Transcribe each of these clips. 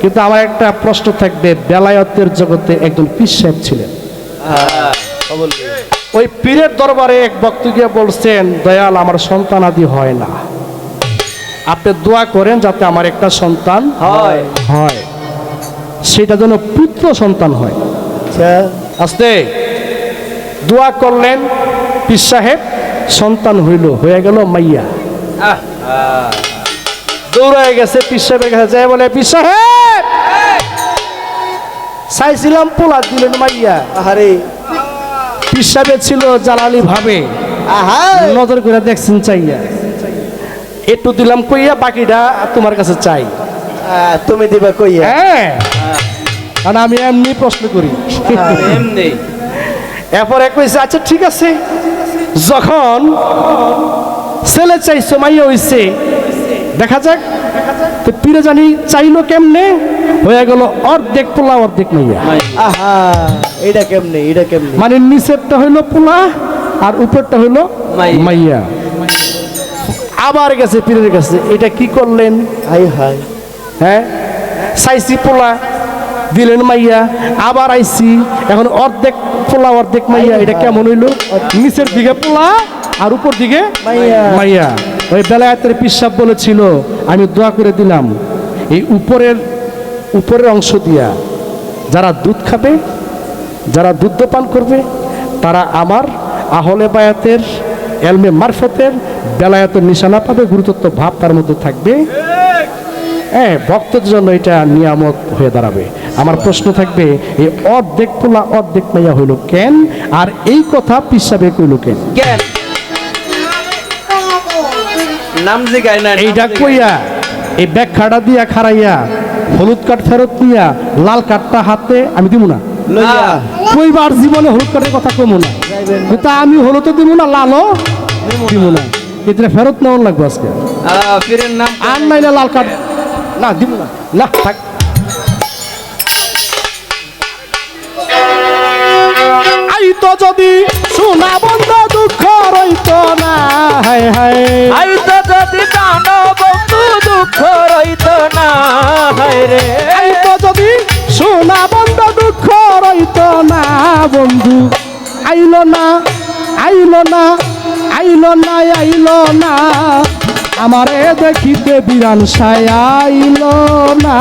কিন্তু আমার একটা প্রশ্ন থাকবে বেলায়তের জগতে একজন পীর সাহেব ছিলেন। ওই পীরের দরবারে এক ভক্ত গিয়ে বলছেন দয়াল আমার সন্তান আদি হয় না। আপনি দোয়া করেন যাতে আমার একটা সন্তান হয়। হয়। সেটা যেন পুত্র সন্তান হয়। আচ্ছা। আস্তে। দোয়া করলেন পীর সাহেব সন্তান হইল হয়ে গেল মাইয়া। দৌড়ায় গেছে সাহেবের কাছে যায় বলে সাহেব! চাইছিলাম পোলা দিলেন মাইয়া। আহারে। পীর সাহেবের ছিল জালালি ভাবে। আহা। নজর করে দেখছেন চাইয়া। একটু দিলাম কইয়া বাকিটা তোমার কাছে চাই। তুমি দিবা কইয়া? হ্যাঁ। কারণ আমি এমনি প্রশ্ন করি। এমনি। এরপরে কইছে আচ্ছা ঠিক আছে। যখন ছেলে চাইছো মাইয়া হইছে দেখা যাক। তো পীরে জানি চাইলো কেমনে? হয়ে গেল অর্ধেক পোলা অর্ধেক মাইয়া। আহা এটা কেমনে এটা কেমনে? মানে নিচেরটা হইল পোলা আর উপরটা হইল মাইয়া। মাইয়া। আবার গেছে পীরের কাছে এটা কি করলেন? Hi hi. হ্যাঁ চাইছি পোলা দিলেন মাইয়া। আবার আইছি এখন অর্ধেক পোলা অর্ধেক মাইয়া এটা কেমন হইল? নিচের দিকে পোলা আর উপর দিকে মাইয়া। মাইয়া। ওই বেলায়াতের পিসাব বলেছিল, আমি দোয়া করে দিলাম, এই উপরের উপরের অংশ দিয়া যারা দুধ খাবে, যারা দুধ পান করবে, তারা আমার আহলে বায়াতের এলমে মারফতের বেলায়াতের নিশানা পাবে গুরুত্ব ভাব তার মধ্যে থাকবে। হ্যাঁ ভক্তের জন্য এটা নিয়ামত হয়ে দাঁড়াবে। আমার প্রশ্ন থাকবে এই অর্ধেক পোলা, অর্ধেক মাইয়া হইল কেন? আর এই কথা পিসাবে কইল কেন? কেন? নাম জিগায় না এইটা কইয়া এই ব্যাখ্যাটা দিয়া খারাইয়া হলুদ কাঠ ফেরত নিয়া লাল কাঠটা হাতে আমি দিব না? কইবার জীবনে হলুদ কাঠের কথা কমু না। তা আমি হলুদও দিব না লালও দিব না। এটা ফেরত নেওয়ার লাগবে আজকে। নাম আর নাইলে লাল কাঠ না দিব না। না থাক। আইতো যদি সোনা বন্ধ দুঃখ রইত না হায় হায়। আই তো যদি জানো বন্ধু দুঃখ রইত না হায় রে। আইতো যদি সোনা বন্ধ দুঃখ রইত না বন্ধু। আইলো না আইলো না আইলো না আইলো না। আমারে দেখিতে বিরান সায় আইলো না।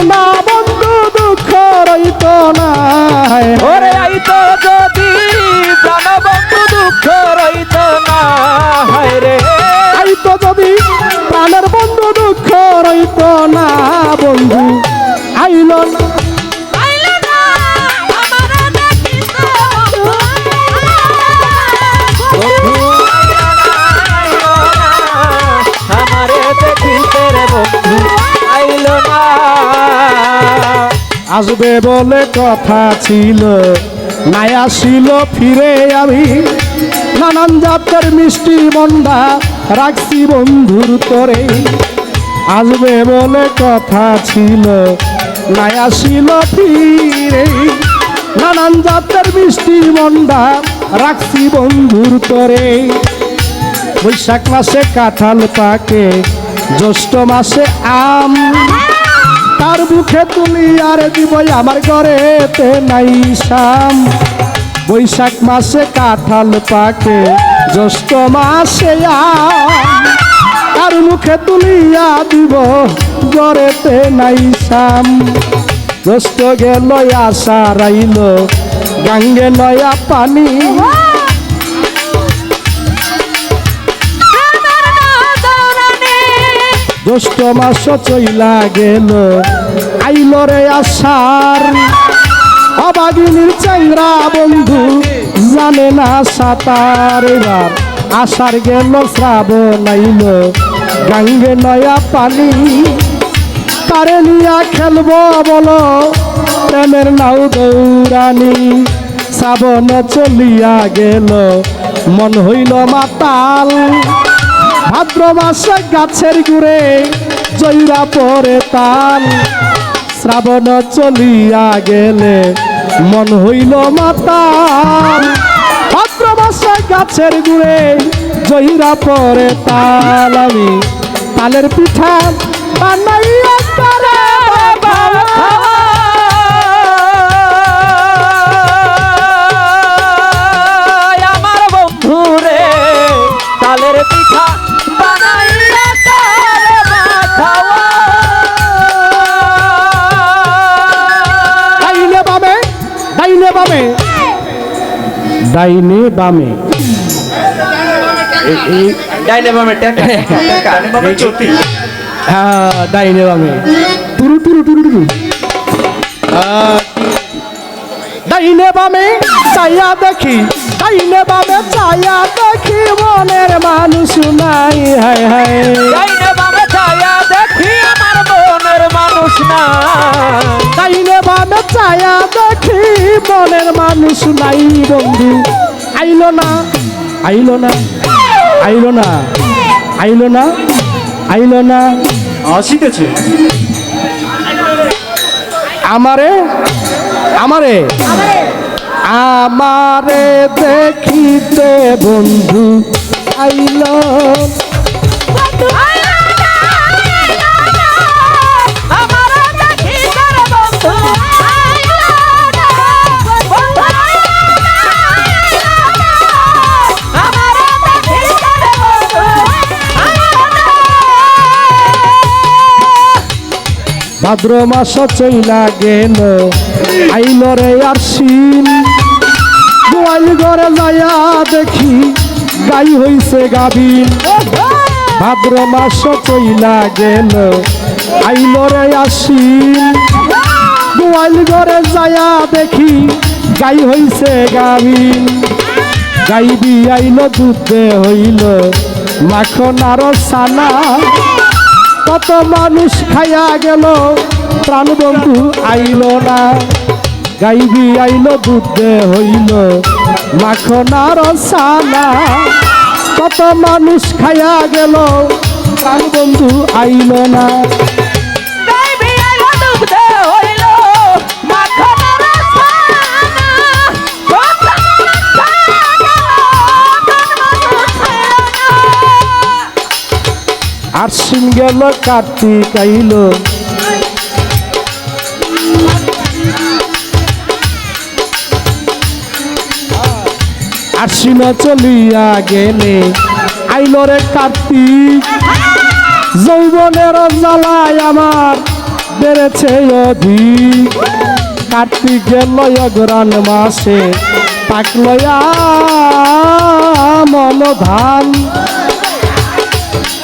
যদি আসবে বলে কথা ছিল। নাই আসিল ফিরে আমি। নানান জাতের মিষ্টি মন্ডা রাখছি বন্ধুর তরে। আসবে বলে কথা ছিল। নাই আসিল ফিরে। নানান জাতের মিষ্টি মন্ডা রাখছি বন্ধুর তরে। বৈশাখ মাসে কাঁঠাল পাকে, জ্যৈষ্ঠ মাসে আম। তার মুখে তুলি আর দিব আমার ঘরেতে নাই শাম। বৈশাখ মাসে কাঁঠাল পাকে, জ্যৈষ্ঠ মাসে তার মুখে তুলিয়া দিব ঘরেতে নাই শাম। জ্যৈষ্ঠ গেল, আশা রাইল, গাঙ্গে নয়া পানি। জ্যৈষ্ঠ মাস চইলা গেল। আইল রে আসার অবাগিনীর চাংরা বন্ধু জানে না সাঁতার এবার। আসার গেল শ্রাবণ আইল গাঙ্গে নয়া পানি। তারে নিয়া খেলব বলো। প্রেমের নাও দৌড়ানি। শ্রাবণ চলিয়া গেল। মন হইল মাতাল। ভাদ্র মাসে গাছের গুড়ে জৈরা পরে তাল। শ্রাবণ চলিয়া গেলে মন হইল মাতাল। ভাদ্র মাসে গাছের গুড়ে জহিরা পরে তাল। আমি তালের পিঠা বানাইয়া ডাইনে বামে। এই- এই ডাইনে বামে টেকা টেকা বামে চুতি হ্যাঁ ডাইনে বামে। টুরু টুরু টুরু টুরু। আহ, ডাইনে বামে চাইয়া দেখি ডাইনে বামে চাইয়া দেখি মনের মানুষ নাই হায় হায়। ডাইনে বামে ছায়া দেখি মনের মানুষ না। ডাইনে বামে চাইয়া দেখি মনের মানুষ নাই বন্ধু। আইলো না আইলো না আইলো না আইলো না আইলো না। শিখেছে। আমারে আমারে আমারে দেখিতে বন্ধু আইল ভাদ্র মাস চইলা গেল। আইল রে আর শিন গোয়াল ঘরে যায়া দেখি, গাই হইছে গাবিন ভাদ্র মাস চইলা গেল। আইল রে আসিন গোয়াল ঘরে যায়া দেখি, গাই হইছে গাবিন গাই আইল দুধে হইল। মাখন আর সানা কত মানুষ খাইয়া গেল, প্রাণ বন্ধু আইল না। গাইবি আইল দুধে হইল, মাখন আর সানা কত মানুষ খাইয়া গেল, প্রাণ বন্ধু আইল না। আশ্বিন গেল, কার্তিক আইল। আশ্বিন চলিয়া গেলে, আইল রে কার্তিক। যৌবনের জ্বালায় আমার বেড়েছে অধিক। কার্তিক গেল অগ্রাণ মাসে পাকলয়া মন ধান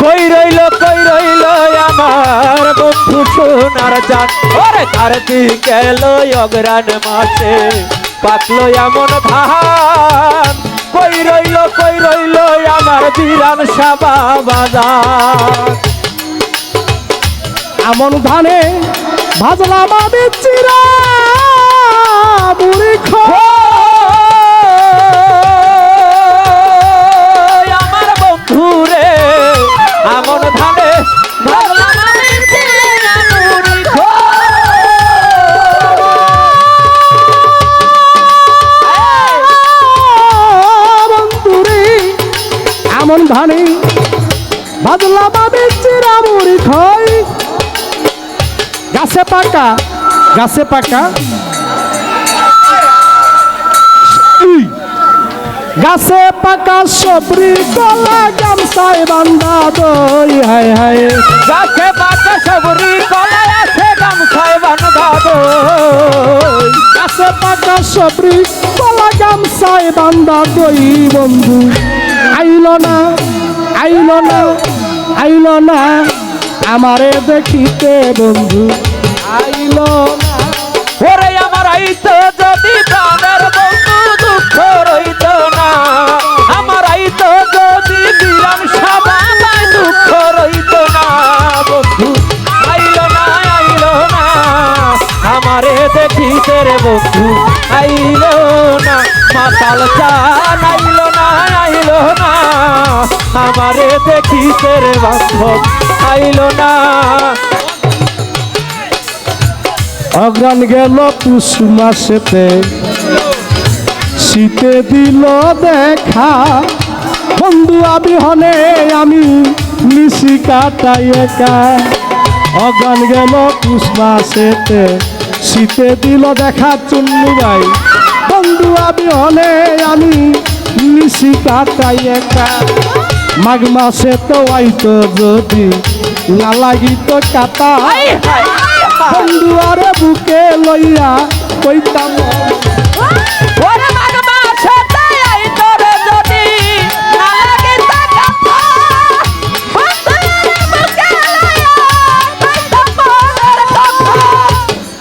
কই রইল কই রইল আমার বন্ধু সোনার জান? ওরে, তার কার্তিক এলো অগ্রাণ মাসে পাকলো এমন ধান। কই রইল কই রইল আমার বিরান সাবা বাজার? আমন ধানে ভাজলাম আমি চিরা, মুড়ি খো আমন ধানে ভাজলাম আমি চিরা মুড়ি খই গাছে পাকা গাছে পাকা। গাছে পাকা সবরি কলা গামছায় বান্ধা দই হায় হায় গাছে পাতা সবরি কলাই আছে গামছায় বান্ধা দই। গাছে পাকা সবরি কলা গামছায় বান্ধা দই বন্ধু আইল না আইল না আইল না। আমারে দেখিতে বন্ধু, আইল না। ওরে আমার আইতো যদি প্রাণের বন্ধু দুঃখ রইত না, আমার আইতো যদি বিরাম সাবানায় দুঃখ রইত না, বন্ধু, আইল না আইল না। আমারে দেখিতে রে বন্ধু, আইল না। মাতাল চান না, আইল না। আমারে দেখিতে রে বান্ধব, আইলো না। অগ্রাণ গেল পুষ মাসেতে। শীতে দিল দেখা। বন্ধু আবিহনে আমি মিশি কাটাই একা। অজ্ঞান গেল পুষ মাসেতে। শীতে দিল দেখা চুন্নু ভাই। বন্ধু আবিহনে আমি মিশি কাটাই একা। মাঘ মাসে তো আইতো যদি না লাগিত কাটা বন্ধু আরে বুকে লইয়া কইতাম।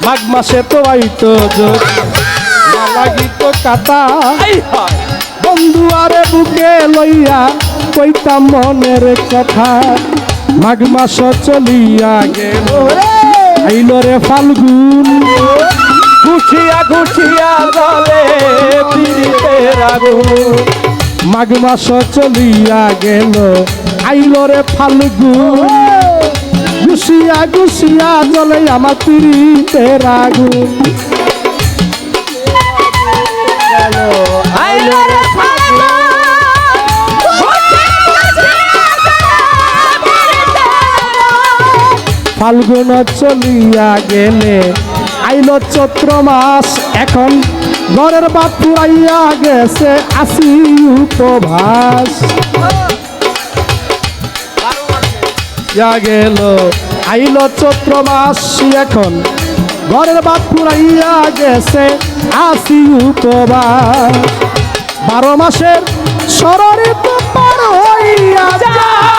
মাঘ মাসে তো আইতো যদি লাগিত হায়। বন্ধু আরে বুকে লইয়া কইতাম মনের কথা। মাঘ মাস চলিয়া গেল। আইল রে ফাল্গুন। গুছিয়া গুছিয়া জলে মাঘ মাস চলিয়া গেল। আইল রে ফাল্গুন। গুছিয়া গুছিয়া জলে আমার তিরিতের আগুন। ফাল্গুন চলিয়া গেলে, আইল চৈত্র মাস এখন ঘরের বাদ পুরাইয়া গেছে, আসি উপভাস গেল, আইল চৈত্র মাস এখন ঘরের বাদ পুরাইয়া গেছে, আসি উপবাস। বারো মাসের সররে তো পার হইয়া যায়।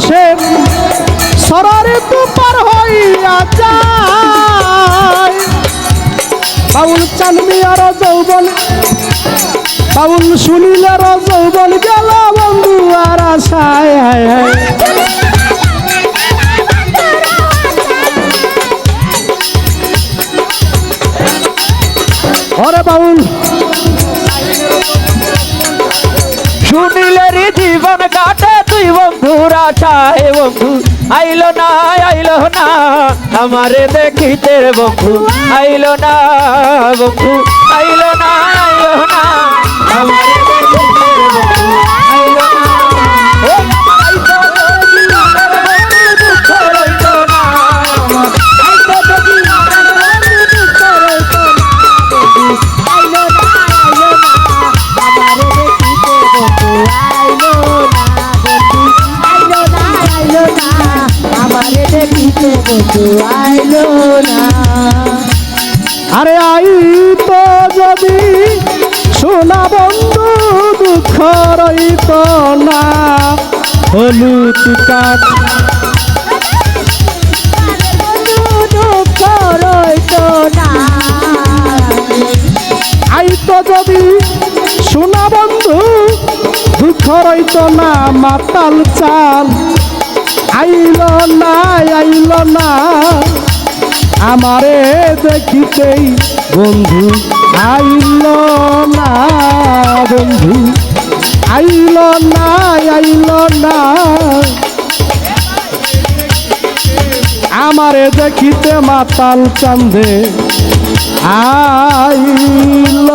আসে। সরারে তু পার হইয়া যায়। বাউল চানমিয়ার যৌবন, বাউল শুনিলার যৌবন গেল বন্ধু আর আশায়। হায় হায় ওরে বাউল। শুনিলে জীবন কাটে তুই বন্ধুর আশায় বন্ধু। আইলো না আইলো না, আমারে দেখিতে বন্ধু। আইলো না বন্ধু, আইলো না আইলো না, আমারে দেখিতে বন্ধু। আইলো না। আরে আই তো যদি সোনা বন্ধু দুঃখ রইত না, হলুদ কাঠ। বন্ধু দুঃখ রইতো না আই যদি সোনা বন্ধু দুঃখ রইত না, মাতাল চাল। আইল না আইল না। আমারে দেখিতেই বন্ধু আইল না, বন্ধু। আইল না আইল না। আমারে দেখিতে মাতাল চান্দে আইল।